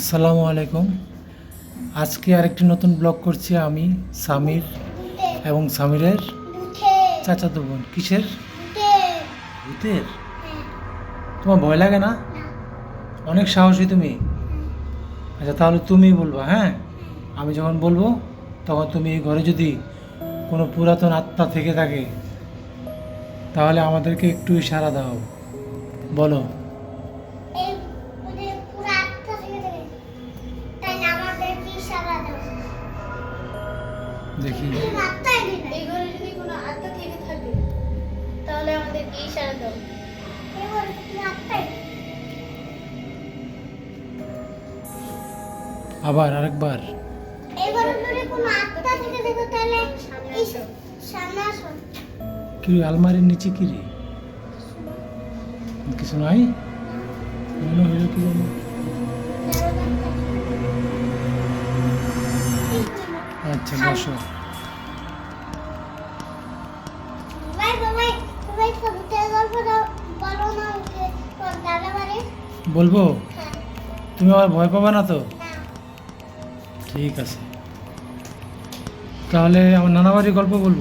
আসসালামু আলাইকুম। আজকে আরেকটি নতুন ব্লগ করছি আমি, সামির এবং সামিরের চাচাতো বোন। কিসের? ভূতের? তোমার ভয় লাগে না? অনেক সাহসী তুমি। আচ্ছা তাহলে তুমি বলবা হ্যাঁ? আমি যখন বলব, তখন তুমি এই ঘরে যদি কোনো পুরাতন আত্মা থেকে থাকে, তাহলে আমাদেরকে একটু ইশারা দাও। বলো। এই ঘরে যদি কোনো আত্মা থেকে থাকে তাহলে আমাদেরকে ইশারা দাও। আবার আরেকবার। কি আলমারির নিচে কি রে? কিছু নাই? মনে হইল কি জানি আচ্ছা বসো। বলব? তুমি আমার ভয় পাবে না তো? ঠিক আছে। তাহলে আমার নানা বাড়ির গল্প বলব।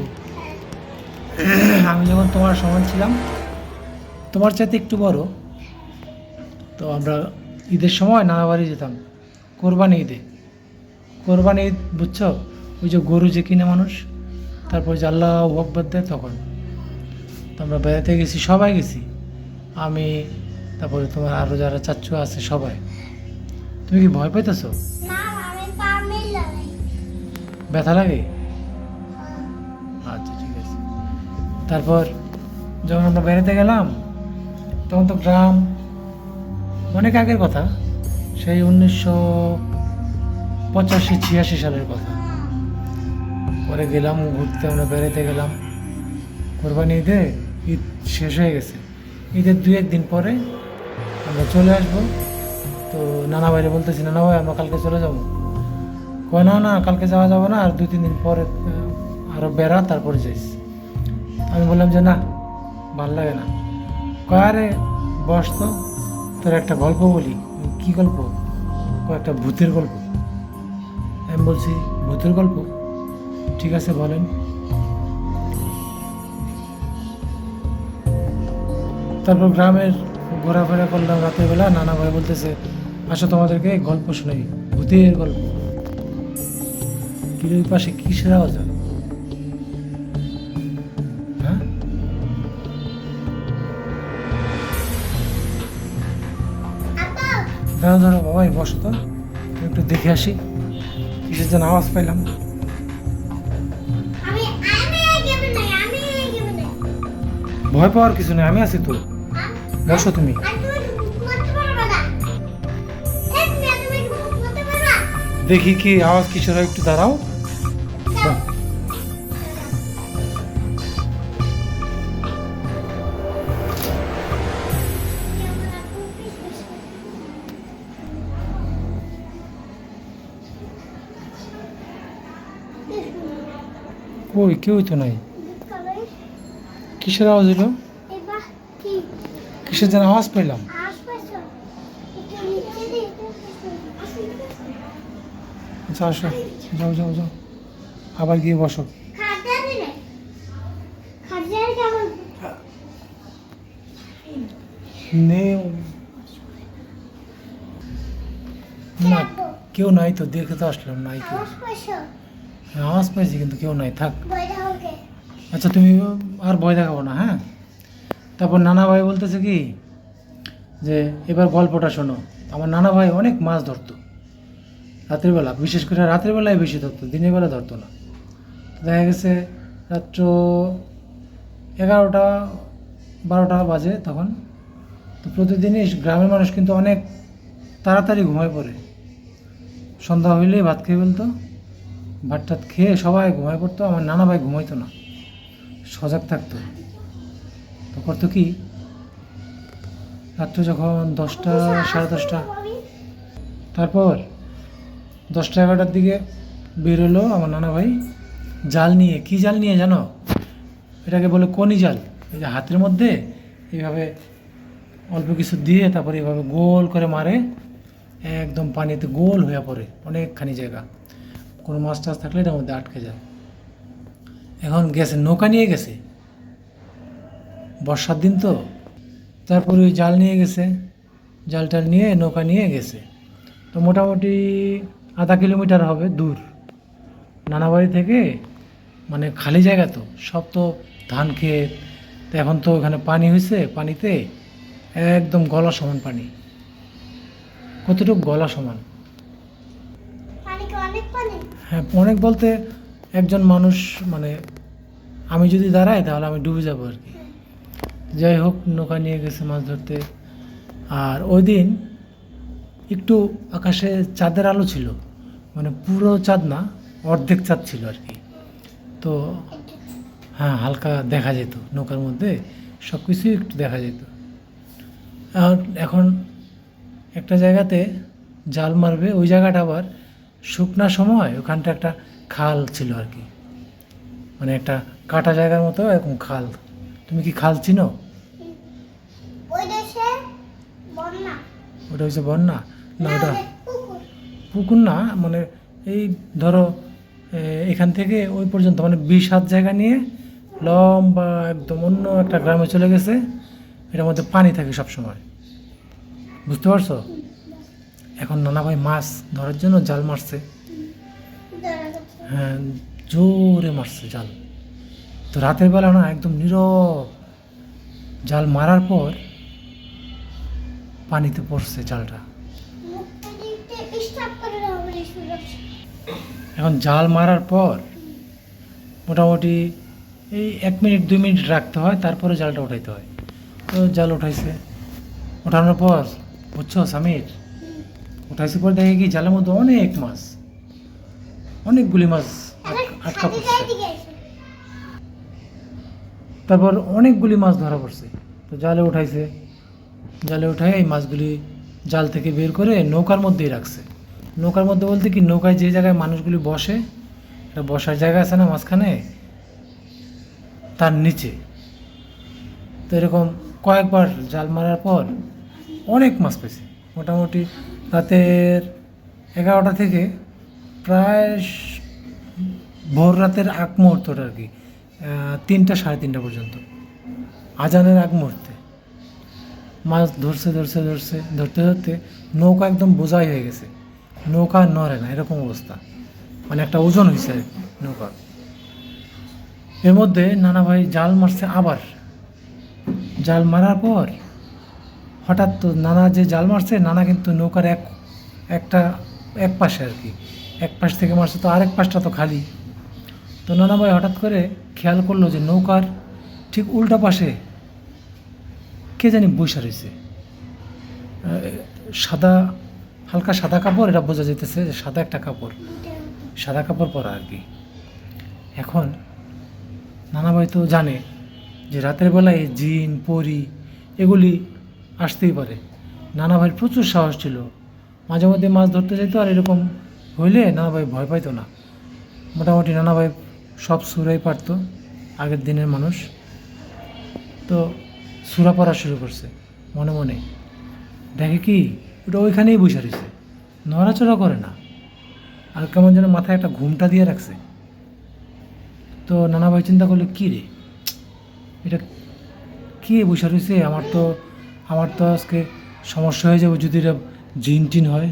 আমি যখন তোমার সমান ছিলাম, তোমার চাইতে একটু বড়। তো আমরা ঈদের সময় নানা বাড়ি যেতাম। কোরবানি ঈদে। কোরবানি ঈদ, বুঝছ? ওই যে গরু যে কিনে মানুষ, তারপর যে আল্লাহ আকবর দেয়, তখন। তো আমরা বেড়াতে গেছি, সবাই গেছি। আমি তারপরে তোমার আরও যারা চাচ্চু আছে সবাই। তুমি কি ভয় পাইতেছো? ব্যথা লাগে? আচ্ছা ঠিক আছে। তারপর যখন আমরা বেড়াতে গেলাম তখন তো গ্রাম অনেক আগের কথা। সেই উনিশশো পঁচাশি ছিয়াশি সালের কথা। পরে গেলাম ঘুরতে আমরা বেড়াতে গেলাম। কোরবানি ঈদে ঈদ শেষ হয়ে গেছে। ঈদের দুই একদিন পরে আমরা চলে আসব। তো নানা বাইরে বলতেছি, নানা ভাই, আমরা কালকে চলে যাব। কয়, না না, কালকে যাওয়া যাবে না, আর দুই তিন দিন পরে আরও বেড়া, তারপরে যাইস। আমি বললাম যে, না, ভালো লাগে না। কয়, আরে, বস তো, তোর একটা গল্প বলি। কি গল্প? কয়, একটা ভূতের গল্প। আমি বলছি, ভূতের গল্প? ঠিক আছে, বলেন। তারপর গ্রামের ঘোরাফেরা করলাম রাতের বেলা নানা ভাই বলতেছে আসো তোমাদেরকে গল্প শোনাই ভূতের গল্প। কির ওই পাশে কিসের আওয়াজ? হ্যাঁ? দাঁড়া দাঁড়া বাবাই বসো তো। একটু দেখে আসি কিসের যেন আওয়াজ পাইলাম ভয় পাওয়ার কিছু নেই আমি আছি তো। বসো তুমি। দেখি কি আওয়াজ কিসের হয় একটু দাঁড়াও। কই কেউই তো নাই। কিসের আওয়াজ হলো? কিসের যেন আওয়াজ পেলাম? আচ্ছা আসো। যাও যাও যাও। আবার গিয়ে বসো। নেই না কেউ নাই তো দেখে তো আসলাম নাই কেউ। আওয়াজ পাইছি কিন্তু কেউ নাই। থাক। আচ্ছা তুমি আর ভয় দেখাবো না হ্যাঁ? তারপর নানা ভাই বলতেছে কি, যে এবার গল্পটা শোনো। আমার নানা ভাই অনেক মাছ ধরতো। রাতের বেলা বিশেষ করে রাতের বেলায় বেশি ধরতো, দিনের বেলা ধরতো না। দেখা গেছে রাত্র এগারোটা, বারোটা বাজে তখন। তো প্রতিদিনই গ্রামের মানুষ কিন্তু অনেক তাড়াতাড়ি ঘুমায় পড়ে। সন্ধ্যা হইলেই ভাত খেয়ে ফেলতো ভাত টাত খেয়ে সবাই ঘুমায় পড়তো, আমার নানা ভাই ঘুমাইতো না। সজাগ থাকতো। তো করতো কি? রাত্রে যখন দশটা, সাড়ে দশটা, তারপর দশটা, এগারোটার দিকে বেরোলো আমার নানা ভাই জাল নিয়ে, কি জাল নিয়ে জানো? এটাকে বলে কনি জাল। এই যে হাতের মধ্যে এইভাবে অল্প কিছু দিয়ে তারপরে এইভাবে গোল করে মারে, একদম পানিতে গোল হয়ে পড়ে, অনেকখানি জায়গা। কোনো মাছ টাছ থাকলে এটার মধ্যে আটকে যায়। এখন গেছে, নৌকা নিয়ে গেছে। বর্ষার দিন তো। তারপরে ওই জাল নিয়ে গেছে। জাল টাল নিয়ে নৌকা নিয়ে গেছে। তো মোটামুটি আধা কিলোমিটার হবে দূর। নানাবাড়ি থেকে মানে খালি জায়গা তো। সব তো ধান ক্ষেত। তো এখন তো ওখানে পানি হয়েছে পানিতে। একদম গলা সমান পানি। কতটুকু গলা সমান? হ্যাঁ অনেক বলতে একজন মানুষ মানে আমি যদি দাঁড়াই তাহলে আমি ডুবে যাব আর কি। যাই হোক নৌকা নিয়ে গেছে মাছ ধরতে। আর ওই দিন একটু আকাশে চাঁদের আলো ছিল। মানে পুরো চাঁদ না, অর্ধেক চাঁদ ছিল আর কি। তো হ্যাঁ হালকা দেখা যেত নৌকার মধ্যে সব কিছুই একটু দেখা যেত। আর এখন একটা জায়গাতে জাল মারবে, ওই জায়গাটা আবার শুকনা সময়, ওখানটা একটা খাল ছিল আর কি। মানে একটা কাটা জায়গার মতো, এরকম খাল। তুমি কি খাল চিনো? ওটা হচ্ছে বন্যা? না ওটা পুকুর। না মানে এই ধরো এখান থেকে ওই পর্যন্ত মানে বিশ হাত জায়গা নিয়ে লম্বা একদম অন্য একটা গ্রামে চলে গেছে। এটার মধ্যে পানি থাকে সব সময় বুঝতে পারছ? এখন নানা ভাই মাছ ধরার জন্য জাল মারছে। হ্যাঁ জোরে মারছে জাল। তো রাতের বেলা না একদম নীরব জাল মারার পর পানিতে পড়ছে জালটা। এখন জাল মারার পর মোটামুটি এই এক মিনিট, দুই মিনিট রাখতে হয়, তারপরে জালটা উঠাইতে হয়। তো জাল উঠাইছে। ওঠানোর পর বুঝছ সামির? উঠাইছে পর দেখে কি জালের মধ্যে অনেক মাছ, অনেকগুলি মাছ আট- আটকা পড়ছে। তারপর অনেকগুলি মাছ ধরা পড়ছে। তো জালে উঠাইছে। জালে উঠাই এই মাছগুলি জাল থেকে বের করে নৌকার মধ্যেই রাখছে। নৌকার মধ্যে বলতে কি, নৌকায় যে জায়গায় মানুষগুলি বসে, একটা বসার জায়গা আছে না মাঝখানে? তার নিচে। তো এরকম কয়েকবার জাল মারার পর অনেক মাছ পেয়েছে। মোটামুটি রাতের এগারোটা থেকে প্রায় ভোর রাতের আগ মুহূর্তটা আর কি। তিনটা, সাড়ে তিনটা পর্যন্ত। আজানের আগ মুহূর্তে। মাছ ধরছে ধরছে ধরছে, ধরতে ধরতে নৌকা একদম বোঝাই হয়ে গেছে। নৌকা নড়ে না, এরকম অবস্থা। মানে একটা ওজন হয়েছে আর কি, নৌকা। এর মধ্যে নানা ভাই জাল মারছে আবার। জাল মারার পর হঠাৎ তো নানা যে জাল মারছে, নানা কিন্তু নৌকার এক, একটা, এক পাশে আর কি। এক পাশ থেকে মারছে, তো আরেক পাশটা তো খালি। তো নানা ভাই হঠাৎ করে খেয়াল করল যে নৌকার ঠিক উল্টা পাশে কে জানি বৈশা রয়েছে। সাদা, হালকা সাদা কাপড়, এটা বোঝা যেতেছে যে সাদা একটা কাপড়। সাদা কাপড় পরা আর কি। এখন নানা ভাই তো জানে যে রাতের বেলায় জিন, পরি এগুলি আসতেই পারে। নানা ভাইয়ের প্রচুর সাহস ছিল। মাঝে মধ্যে মাছ ধরতে যেত আর এরকম হইলে নানা ভাই ভয় পাইতো না। মোটামুটি নানা ভাই সব সুরাই পারতো, আগের দিনের মানুষ। তো সুরা পড়া শুরু করছে, মনে মনে। দেখে কি? ওটা ওইখানেই বসে রয়েছে। নড়াচড়া করে না। আর কেমন যেন মাথায় একটা ঘুমটা দিয়ে রাখছে। তো নানা ভাই চিন্তা করল, কী রে? এটা কে বসে রয়েছে? আমার তো আমার তো আজকে সমস্যা হয়ে যাবে যদি এটা জিন টিন হয়।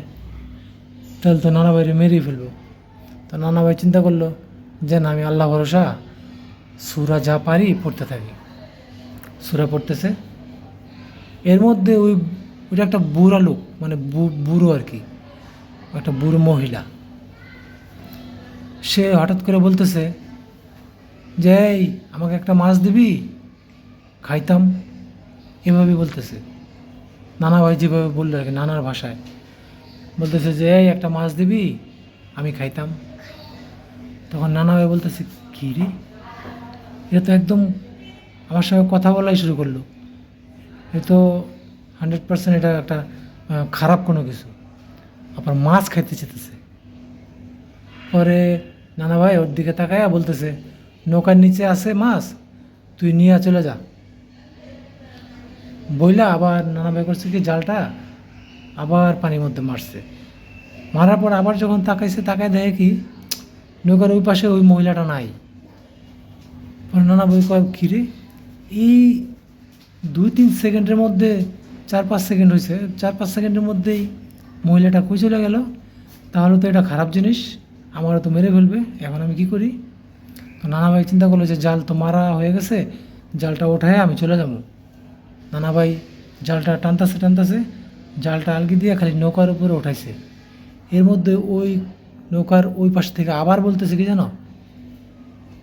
তাহলে তো নানা ভাইরে মেরেই ফেলব। তো নানা ভাই চিন্তা করল যে না আমি আল্লাহ ভরসা সুরা যা পারি পড়তে থাকি। সুরা পড়তেছে। এর মধ্যে ওই, ওইটা একটা বুড়া লোক মানে বুড়ো আর কি, একটা বুড়ো মহিলা। সে হঠাৎ করে বলতেছে যে, এই, আমাকে একটা মাছ দিবি? খাইতাম। এভাবে বলতেছে। নানা ভাই যেভাবে বলল আর কি, নানার ভাষায়। বলতেছে যে, এই, একটা মাছ দিবি? আমি খাইতাম। তখন নানা ভাই বলতেছে, কী রে? এ তো একদম আমার সঙ্গে কথা বলাই শুরু করল। এ তো হান্ড্রেড পার্সেন্ট এটা একটা খারাপ কোনো কিছু। আবার মাছ খাইতে চেতেছে পরে নানা ভাই ওর দিকে তাকায়া বলতেছে, নৌকার নিচে আছে মাছ, তুই নিয়ে চলে যা। বইলা আবার নানা ভাই করছে কি, জালটা আবার পানির মধ্যে মারছে। মারার পর আবার যখন তাকাইছে, তাকায় দেখে কি নৌকার ওই পাশে ওই মহিলাটা নাই। নানা বই কয়, কিরে? এই দুই তিন সেকেন্ডের মধ্যে, চার পাঁচ সেকেন্ড হয়েছে চার পাঁচ সেকেন্ডের মধ্যেই মহিলাটা কই চলে গেল? তাহলে তো এটা খারাপ জিনিস। আমারও তো মেরে ফেলবে। এখন আমি কি করি? তো নানা ভাই চিন্তা করল যে, জাল তো মারা হয়ে গেছে। জালটা ওঠায় আমি চলে যাব। নানা ভাই জালটা টানতাছে টানতাছে। জালটা আলগি দিয়ে খালি নৌকার উপরে উঠাইছে। এর মধ্যে ওই নৌকার ওই পাশ থেকে আবার বলতেছে কি জানো?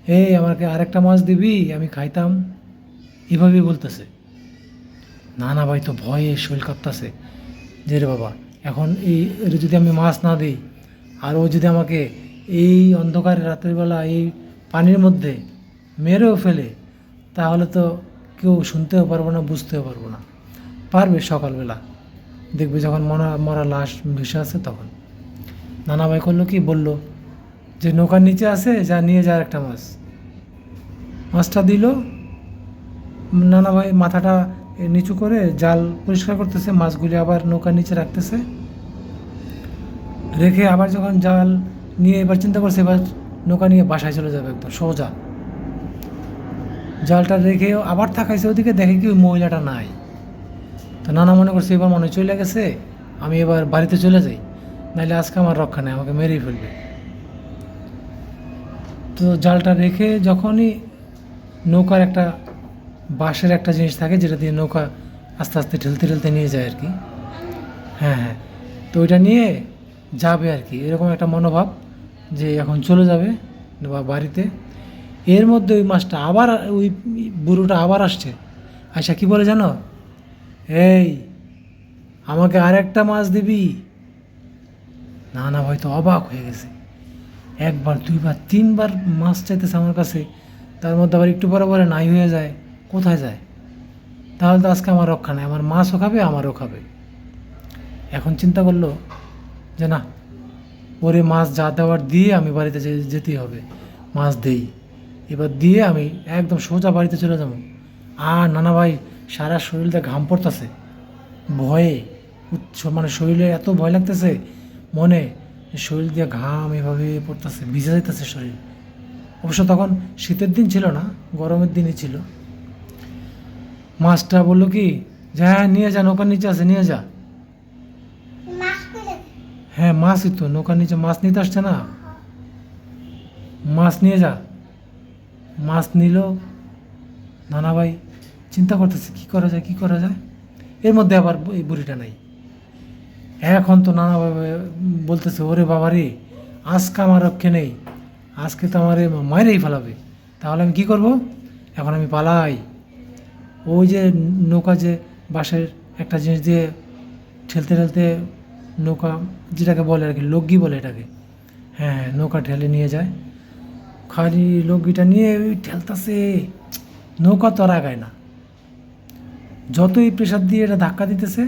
এই, আমাকে আরেকটা মাছ দিবি, আমি খাইতাম। এভাবেই বলতেছে। না না ভাই, তো ভয়ে শরীর কাঁপতাছে। যে রে বাবা, এখন এই যদি আমি মাছ না দিই, আর ও যদি আমাকে এই অন্ধকারে রাতের বেলা এই পানির মধ্যে মেরেও ফেলে, তাহলে তো কেউ শুনতেও পারব না, বুঝতেও পারব না। পারবে সকালবেলা। দেখবে যখন মরা মরা লাশ ভেসে আছে তখন। নানা ভাই করল কি বলল? যে নৌকার নিচে আছে, যা নিয়ে যা একটা মাছ। মাছটা দিল। নানা ভাই মাথাটা নিচু করে জাল পরিষ্কার করতেছে, মাছগুলি আবার নৌকার নিচে রাখতেছে। রেখে আবার যখন জাল নিয়ে এবার চিন্তা করছে, এবার নৌকা নিয়ে বাসায় চলে যাবে একদম, সোজা। জালটা রেখে আবার থাকাইছে ওদিকে, দেখে কি ওই মহিলাটা নাই। তো নানা মনে করছে, এবার মনে চলে গেছে, আমি এবার বাড়িতে চলে যাই। নাহলে আজকে আমার রক্ষা নেই, আমাকে মেরেই ফেলবে। তো জালটা রেখে যখনই নৌকার একটা বাঁশের একটা জিনিস থাকে, যেটা দিয়ে নৌকা আস্তে আস্তে ঠেলতে ঠেলতে নিয়ে যায় আর কি। হ্যাঁ হ্যাঁ। তো ওইটা নিয়ে যাবে আর কি। এরকম একটা মনোভাব যে এখন চলে যাবে বা বাড়িতে। এর মধ্যে ওই মাছটা আবার, ওই বুড়োটা আবার আসছে। আচ্ছা কি বলে জানো? এই, আমাকে আর একটা মাছ দিবি। না না ভাই তো অবাক হয়ে গেছে। একবার, দুইবার, তিনবার মাছ চাইতেছে আমার কাছে। তার মধ্যে আবার একটু পরে পরে নাই হয়ে যায়। কোথায় যায়? তাহলে তো আজকে আমার রক্ষা নেই। আমার মাছও খাবে, আমারও খাবে। এখন চিন্তা করল যে, না, ওরে মাছ যা দেওয়ার দিয়ে আমি বাড়িতে যেতেই হবে। মাছ দেই। এবার দিয়ে আমি একদম সোজা বাড়িতে চলে যাব। আর নানা ভাই সারা শরীরটা ঘাম পড়তেছে। ভয়ে মানে শরীরে এত ভয় লাগতেছে মনে শরীর দিয়ে ঘাম এভাবে পড়তেছে ভিজে যাইতেছে শরীর। অবশ্য তখন শীতের দিন ছিল না গরমের দিনই ছিল। মাছটা বলল কি যে হ্যাঁ নিয়ে যা নৌকার নিচে আছে নিয়ে যা। হ্যাঁ মাছই তো নৌকার নিচে মাছ নিতে আসছে না। মাছ নিয়ে যা। মাছ নিল। নানা ভাই চিন্তা করতেছে কি করা যায় কি করা যায়? এর মধ্যে আবার এই বুড়িটা নাই। এখন তো নানাভাবে বলতেছে, ওরে বাবা রে আজকে আমার রক্ষে নেই, আজকে তো আমার মায়েরই ফেলাবে। তাহলে আমি কি করব? এখন আমি পালাই। ওই যে নৌকা যে বাঁশের একটা জিনিস দিয়ে ঠেলতে ঠেলতে নৌকা যেটাকে বলে আর কি, লগি বলে এটাকে হ্যাঁ নৌকা ঠেলে নিয়ে যায়। খালি লগিটা নিয়ে ওই ঠেলতাছে। নৌকা তো আর আগায় না। যতই প্রেশার দিয়ে এটা ধাক্কা দিতেছে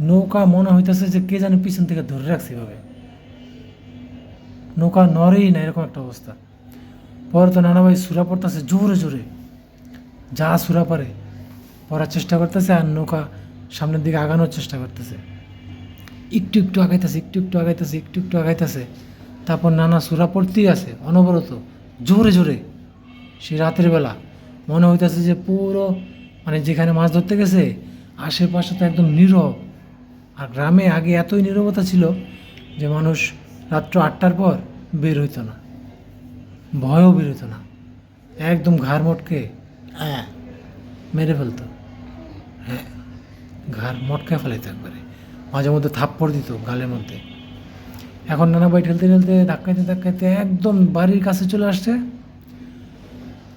নৌকা মনে হইতেছে যে কে যেন পিছন থেকে ধরে রাখছে এভাবে। নৌকা নড়েই না, এরকম একটা অবস্থা। পরে তো নানা ভাই সুরা পড়তেছে, জোরে জোরে। যা সুরা পারে, পড়ার চেষ্টা করতেছে আর নৌকা সামনের দিকে আগানোর চেষ্টা করতেছে। একটু একটু আগাইতেছে, একটু একটু আগাইতেছে, একটু একটু আগাইতেছে। তারপর নানা সুরা পড়তেই আছে, অনবরত, জোরে জোরে। সে রাতের বেলা মনে হইতেছে যে পুরো মানে যেখানে মাছ ধরতে গেছে, আশেপাশে তো একদম নীরব। আর গ্রামে আগে এতই নীরবতা ছিল যে মানুষ রাত্র আটটার পর বের হইতো না। ভয়ও বের হইতো না। একদম ঘাড় মটকে হ্যাঁ। মেরে ফেলতো। হ্যাঁ ঘাড় মটকে ফেলাইতো একবারে। মাঝে মধ্যে থাপ্পড় দিত গালের মধ্যে। এখন নানা ভাই ঠেলতে ঠেলতে ধাক্কাইতে ধাক্কাইতে একদম বাড়ির কাছে চলে আসছে।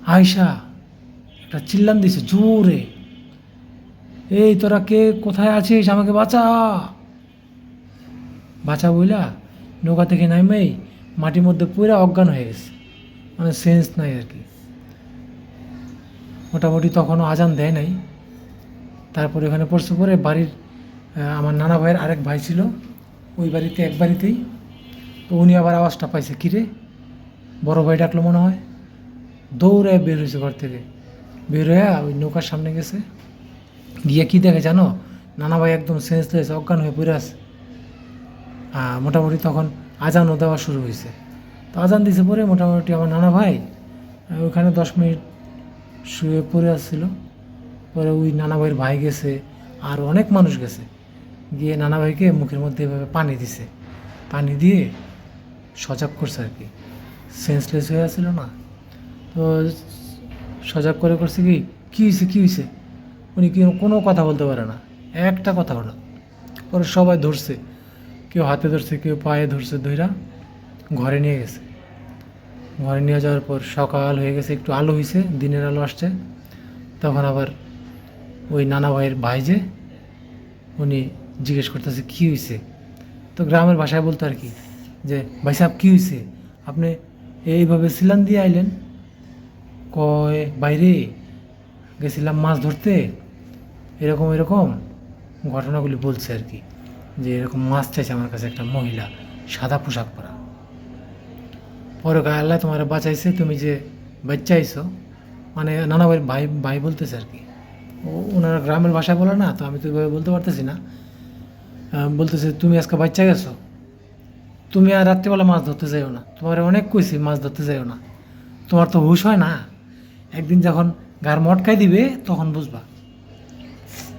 আয়সা একটা চিল্লান দিছে জোরে। এই, তোরা কে? কোথায় আছিস? আমাকে বাঁচা। বাঁচা বইলা নৌকা থেকে নামেই মাটির মধ্যে পুরো অজ্ঞান হয়ে গেছে। মানে সেন্স নাই আর কি। মোটামুটি তখনও আজান দেয় নাই। তারপরে ওখানে পড়ছে পরে বাড়ির আমার নানা ভাইয়ের আরেক ভাই ছিল। ওই বাড়িতে, এক বাড়িতেই। তো উনি আবার আওয়াজটা পাইছে কিরে বড় ভাই ডাকলো মনে হয়? দৌড়ে বের হয়েছে ঘর থেকে। বের হয়ে ওই নৌকার সামনে গেছে। গিয়ে কি দেখে জানো? নানা ভাই একদম সেন্সলেস অজ্ঞান হয়ে পড়ে আছে। মোটামুটি তখন আজানও দেওয়া শুরু হয়েছে। তো আজান দিছে পরে মোটামুটি আমার নানা ভাই ওখানে দশ মিনিট শুয়ে পড়ে আসছিল পরে ওই নানা ভাইয়ের ভাই গেছে, আর অনেক মানুষ গেছে। গিয়ে নানা ভাইকে মুখের মধ্যে এভাবে পানি দিছে। পানি দিয়ে সজাগ করছে আর কি। সেন্সলেস হয়ে আছিল না। তো সজাগ করে করছে কি? কী হয়েছে কী হয়েছে উনি কোনো কথা বলতে পারে না। একটা কথা হলো পরে সবাই ধরছে, কেউ হাতে ধরছে, কেউ পায়ে ধরছে ধইরা ঘরে নিয়ে গেছে। ঘরে নিয়ে যাওয়ার পর সকাল হয়ে গেছে, একটু আলো হয়েছে দিনের আলো আসছে। তখন আবার ওই নানা ভাইয়ের ভাই যে, উনি জিজ্ঞেস করতেছে, কী হয়েছে তো গ্রামের ভাষায় বলতো আর কি, যে, ভাই সাহেব, কী হয়েছে আপনি এইভাবে সিলান দিয়ে আইলেন? কয় বাইরে গেছিলাম মাছ ধরতে। এরকম এরকম ঘটনাগুলি বলছে আর কি, যে এরকম মাছ চাইছে আমার কাছে একটা মহিলা, সাদা পোশাক পরা। পরে গায়ে আল্লাহ তোমার বাঁচাইছে, তুমি যে বাচ্চা আইছো মানে নানা ভাই ভাই ভাই বলতেছে আর কি, ও, ওনারা গ্রামের ভাষায় বলে না, তো আমি তো এভাবে বলতে পারতেছি না। বলতেছে, তুমি আজকে বাচ্চা গেছো, তুমি আর রাত্রিবেলা মাছ ধরতে যাইও না, তোমার অনেক কইছি মাছ ধরতে যাইও না। তোমার তো হুশ হয় না, একদিন যখন গার মটকাই দিবে, তখন বুঝবা।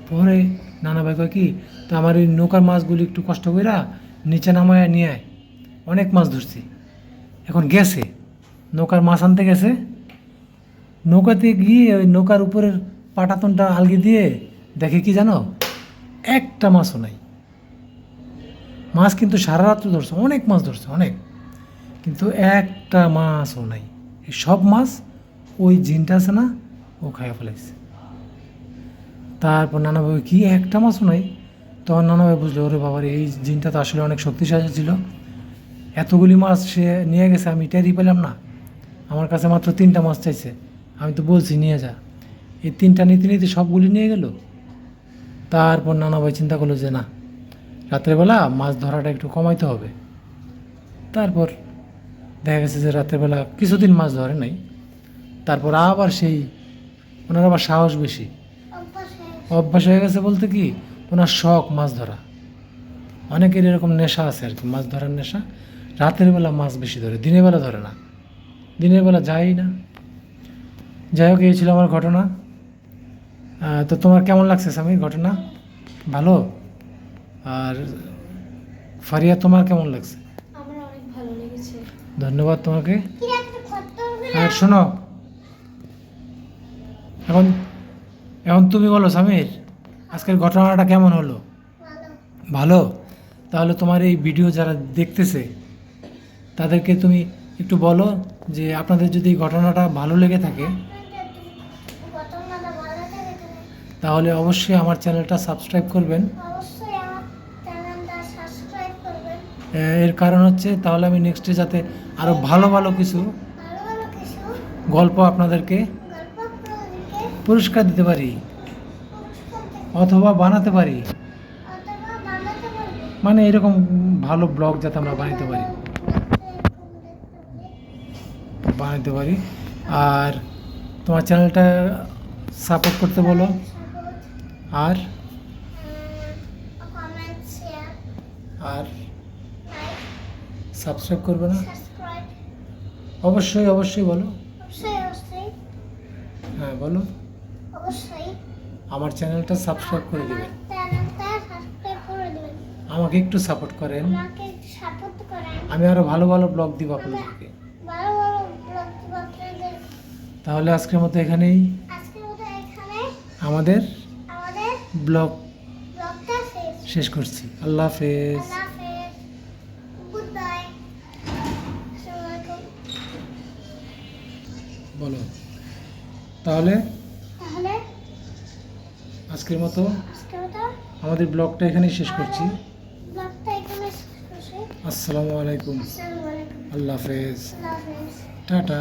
পরে নানা ভাই কয় কি, তো আমার ওই নৌকার মাছগুলি একটু কষ্ট কইরা নিচে নামায় নিয়ে অনেক মাছ ধরছি। এখন গেছে। নৌকার মাছ আনতে গেছে। নৌকাতে গিয়ে ওই নৌকার উপরের পাটাতনটা আলগি দিয়ে দেখে কি জানো, একটা মাছও নাই। মাছ কিন্তু সারা রাত্র ধরছে, অনেক মাছ ধরছে, অনেক। কিন্তু একটা মাছও নাই। সব মাছ ওই জিনটা আছে না, ও খাইয়া ফেলাইছে। তারপর নানাভাবে কি, একটা মাছও নাই? তখন নানা ভাই বুঝলো, ওরে বাবার, এই জিনটা তো আসলে অনেক শক্তিশালী ছিল। এতগুলি মাছ সে নিয়ে গেছে, আমি টেরই পেলাম না। আমার কাছে মাত্র তিনটা মাছ চাইছে। আমি তো বলছি, নিয়ে যা। এই তিনটা নিতে নিতে সবগুলি নিয়ে গেল। তারপর নানা ভাই চিন্তা করল যে, না, রাত্রেবেলা মাছ ধরাটা একটু কমাইতে হবে। তারপর দেখা গেছে যে, রাত্রেবেলা কিছুদিন মাছ ধরে নাই। তারপর আবার সেই, ওনার আবার সাহস বেশি। অভ্যাস হয়ে গেছে। বলতে কি ওনার শখ মাছ ধরা। অনেকের এরকম নেশা আছে আর কি মাছ ধরার নেশা। রাতের বেলা মাছ বেশি ধরে দিনের বেলা ধরে না। দিনের বেলা যাই না। যাই হোক এই ছিল আমার ঘটনা। তো তোমার কেমন লাগছে স্বামী ঘটনা? ভালো? আর ফারিয়া তোমার কেমন লাগছে? ধন্যবাদ তোমাকে। আর শোনো এখন এখন তুমি বলো সমীর আজকের ঘটনাটা কেমন হলো? ভালো? তাহলে তোমার এই ভিডিও যারা দেখতেছে তাদেরকে তুমি একটু বলো যে আপনাদের যদি ঘটনাটা ভালো লেগে থাকে তাহলে অবশ্যই আমার চ্যানেলটা সাবস্ক্রাইব করবেন। এর কারণ হচ্ছে তাহলে আমি নেক্সটে যাতে আরও ভালো ভালো কিছু গল্প আপনাদেরকে পুরস্কার দিতে পারি অথবা বানাতে পারি। মানে এরকম ভালো ব্লগ যাতে আমরা বানাতে পারি। বানাতে পারি। আর তোমার চ্যানেলটা সাপোর্ট করতে বলো। আর? আর সাবস্ক্রাইব করবে না? অবশ্যই অবশ্যই বলো। হ্যাঁ বলো। অবশ্যই। আমার চ্যানেলটা সাবস্ক্রাইব করে দেবেন। আমাকে একটু সাপোর্ট করেন। আমি আরও ভালো ভালো ব্লগ দিব আপনাদেরকে। তাহলে আজকের মতো এখানেই। আমাদের ব্লগ শেষ। করছি। আল্লাহ হাফেজ। বলো। তাহলে আজকের মতো। আমাদের ব্লগটা এখানেই শেষ করছি। আসসালামু আলাইকুম। আল্লাহ হাফেজ। টাটা।